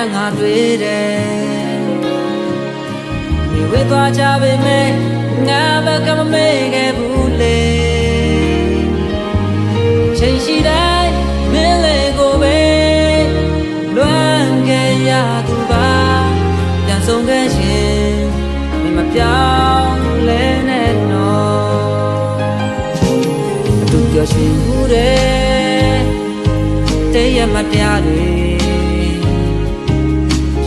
တမ်းငါတွေ့တယ်နေဝေးသွားကြပေမဲ့ငါဘက်ကမမေ့ခဲ့ဘူးလေချိန်ရှိတိုင်းမင်းလေးကိုပဲလွမ်းခဲ့ရသူပါပြန်ဆုံးခဲ့ရင်မမပြောင်းလဲနဲ့နော်သူပြောရှိမှုတဲ့တည့်ရမတရားတွေ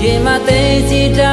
ရင်မသိစီတာတဲ့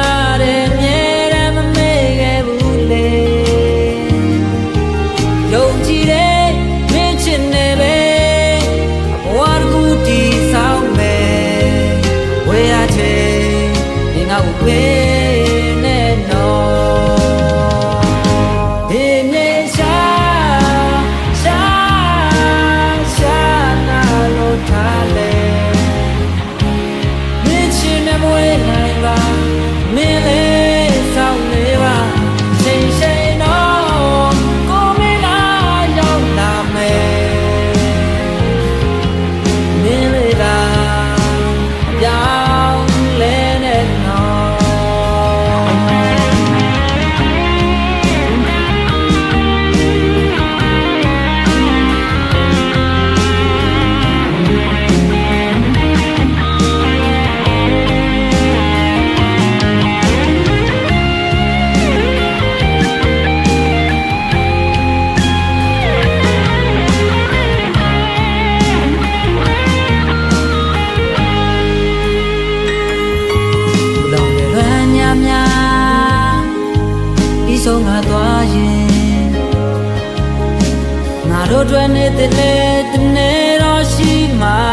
ဆုံးငါသွားရင်ငါတို့တွေ့နေတဲ့တနေ့တော့ရှိမှာ